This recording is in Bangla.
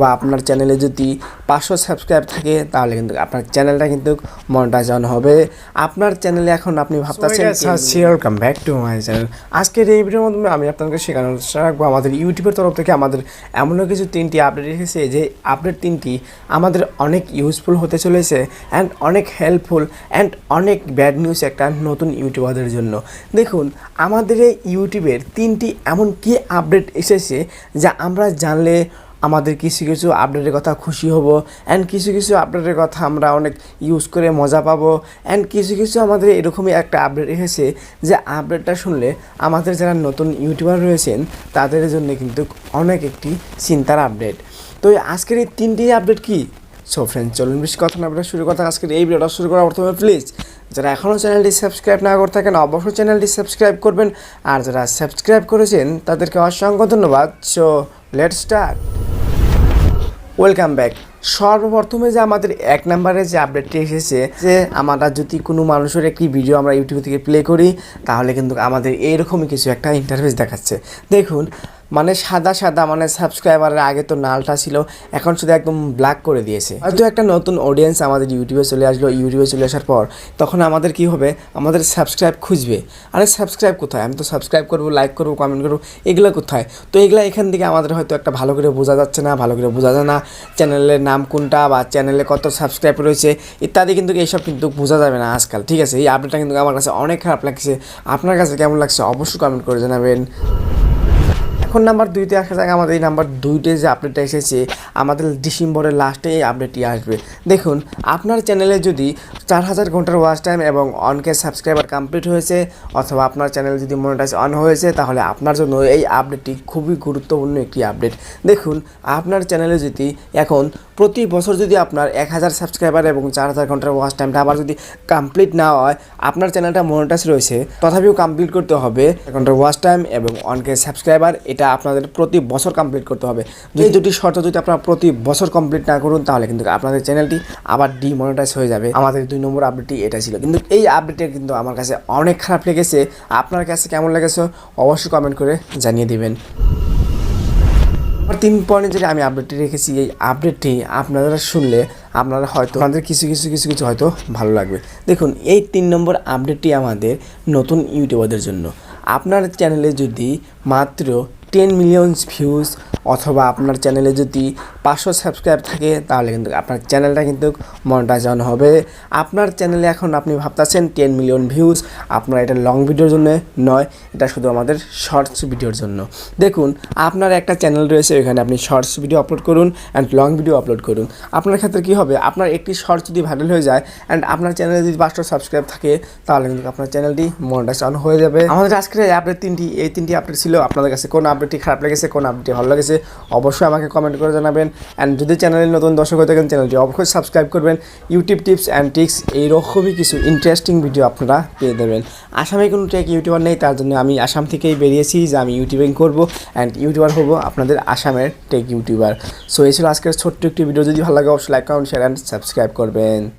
বা আপনার চ্যানেলে যদি পাঁচশো সাবস্ক্রাইব থাকে তাহলে কিন্তু আপনার চ্যানেলটা কিন্তু মনিটাইজ অন হবে। আপনার চ্যানেলে এখন আপনি ভাবতেছেন welcome back to my channel আজকের এই ভিডিওর মাধ্যমে আমি আপনাকে শেখানোর চেষ্টা রাখব আমাদের ইউটিউবের তরফ থেকে আমাদের এমনও কিছু তিনটি আপডেট এসেছে যে আপডেট তিনটি আমাদের অনেক ইউজফুল হতে চলেছে অ্যান্ড অনেক হেল্পফুল অ্যান্ড অনেক ব্যাড নিউজ একটা নতুন ইউটিউবারদের জন্য। দেখুন আমাদের এই ইউটিউবের তিনটি এমন কি আপডেট এসেছে যা আমরা জানলে আমাদের কিছু কিছু আপডেটের কথা খুশি হব অ্যান্ড কিছু কিছু আপডেটের কথা আমরা অনেক ইউজ করে মজা পাবো অ্যান্ড কিছু কিছু আমাদের এরকমই একটা আপডেট এসেছে যে আপডেটটা শুনলে আমাদের যারা নতুন ইউটিউবার রয়েছেন, তাদের জন্য কিন্তু অনেক একটি চিন্তার আপডেট তো আজকের এই তিনটি আপডেট কি? সো ফ্রেন্ড চলুন বেশি কথা না শুরু কথা আজকের এই ভিডিওটা শুরু করা প্রথমে প্লিজ যারা এখনও চ্যানেলটি সাবস্ক্রাইব না করে থাকেন, অবশ্যই চ্যানেলটি সাবস্ক্রাইব করবেন, আর যারা সাবস্ক্রাইব করেছেন, তাদেরকে অসংখ্য ধন্যবাদ। So let start welcome back সর্বপ্রথমে যে আমাদের এক নাম্বারে যে আপডেটটি এসেছে, যে আমরা যদি কোনো মানুষের একটি ভিডিও আমরা ইউটিউব থেকে প্লে করি, তাহলে কিন্তু আমাদের এরকমই কিছু একটা ইন্টারফেস দেখাচ্ছে। দেখুন মানে সাদা সাদা মানে সাবস্ক্রাইবারের আগে তো নালটা ছিল, এখন শুধু একদম ব্ল্যাক করে দিয়েছে। হয়তো একটা নতুন অডিয়েন্স আমাদের ইউটিউবে চলে আসলো, ইউটিউবে চলে আসার পর, তখন আমাদের কি হবে? আমাদের সাবস্ক্রাইব খুঁজবে। আরে সাবস্ক্রাইব কোথায়? আমি তো সাবস্ক্রাইব করব লাইক করব কমেন্ট করব, এগুলো কোথায়? তো এগুলো এখান থেকে আমাদের হয়তো একটা ভালো করে বোঝা যাচ্ছে না, ভালো করে বোঝা যায় না চ্যানেলের নাম কোনটা বা চ্যানেলে কত সাবস্ক্রাইব রয়েছে, ইত্যাদি কিন্তু এইসব কিন্তু বোঝা যাবে না আজকাল। ঠিক আছে, এই আপডেটটা কিন্তু আমার কাছে অনেক খারাপ লাগছে। আপনার কাছে কেমন লাগছে? অবশ্যই কমেন্ট করে জানাবেন। এখন নাম্বার দুইতে আসা যাক, আমাদের এই নাম্বার দুইতে যে আপডেটটা এসেছে, আমাদের ডিসেম্বরের লাস্টে এই আপডেটটি আসবে। দেখুন, আপনার চ্যানেলে যদি চার হাজার ঘণ্টার ওয়াচ টাইম এবং অনকে সাবস্ক্রাইবার কমপ্লিট হয়েছে, অথবা আপনার চ্যানেল যদি মনিটাইজ অন হয়েছে, তাহলে আপনার জন্য এই আপডেটটি খুবই গুরুত্বপূর্ণ একটি আপডেট দেখুন, আপনার চ্যানেলে যদি এখন প্রতি বছর যদি আপনার এক হাজার সাবস্ক্রাইবার এবং চার হাজার ঘণ্টার ওয়াচ টাইমটা আবার যদি কমপ্লিট না হয়, আপনার চ্যানেলটা মনিটাইজ রয়েছে, তথাপিও কমপ্লিট করতে হবে ঘণ্টার ওয়াচ টাইম এবং অনকে সাবস্ক্রাইবার এটা আপনাদের প্রতি বছর কমপ্লিট করতে হবে। এই দুটি শর্ত যদি আপনারা প্রতি বছর কমপ্লিট না করুন, তাহলে কিন্তু আপনাদের চ্যানেলটি আবার ডিমনিটাইজ হয়ে যাবে। আমাদের দুই নম্বর আপডেটটি এটা ছিল। কিন্তু এই আপডেটে কিন্তু আমার কাছে অনেক খারাপ লেগেছে। আপনার কাছে কেমন লেগেছে, অবশ্যই কমেন্ট করে জানিয়ে দিবেন। তিন পয়েন্টে যেটা আমি আপডেটটি রেখেছি। এই আপডেটটি আপনারা শুনলে আপনারা হয়তো আমাদের কিছু কিছু কিছু কিছু হয়তো ভালো লাগবে। দেখুন, এই তিন নম্বর আপডেটটি আমাদের নতুন ইউটিউবারদের জন্য। আপনার চ্যানেলে যদি মাত্র টেন মিলিয়ন ভিউজ অথবা আপনার চ্যানেলে যদি পাঁচশো সাবস্ক্রাইব থাকে, তাহলে কিন্তু আপনার চ্যানেলটা কিন্তু মনিটাইজ অন হবে। আপনার চ্যানেলে এখন আপনি ভাবতেছেন টেন মিলিয়ন ভিউজ আপনার এটা লং ভিডিওর জন্য নয়, এটা শুধু আমাদের শর্টস ভিডিওর জন্য। দেখুন, আপনার একটা চ্যানেল রয়েছে, ওইখানে আপনি শর্টস ভিডিও আপলোড করুন অ্যান্ড লং ভিডিও আপলোড করুন। আপনার ক্ষেত্রে কী হবে? আপনার একটি শর্টস যদি ভাইরাল হয়ে যায় অ্যান্ড আপনার চ্যানেলে যদি পাঁচশো সাবস্ক্রাইব থাকে, তাহলে কিন্তু আপনার চ্যানেলটি মনিটাইজ অন হয়ে যাবে। আমাদের আজকের আপডেট তিনটি, এই তিনটি আপডেট ছিল। আপনাদের কাছে কোন আপডেটটি খারাপ লেগেছে, কোন আপডেটটি ভালো লেগেছে, অবশ্যই আমাকে কমেন্ট করে জানাবেন। অ্যান্ড যদি চ্যানেলে নতুন দর্শক হয়ে থাকেন চ্যানেলটি অবশ্যই সাবস্ক্রাইব করবেন। ইউটিউব টিপস অ্যান্ড ট্রিক্স এইরকমই কিছু ইন্টারেস্টিং ভিডিও আপনারা পেয়ে দেবেন আসামে কোনো টেক ইউটিউবার নেই, তার জন্য আমি আসাম থেকেই বেরিয়েছি, যে আমি ইউটিউবিং করব অ্যান্ড ইউটিউবার হব আপনাদের আসামের টেক ইউটিউবার সো এই ছিল আজকের ছোট্ট একটি ভিডিও যদি ভালো লাগে, অবশ্যই like comment share and subscribe করবেন।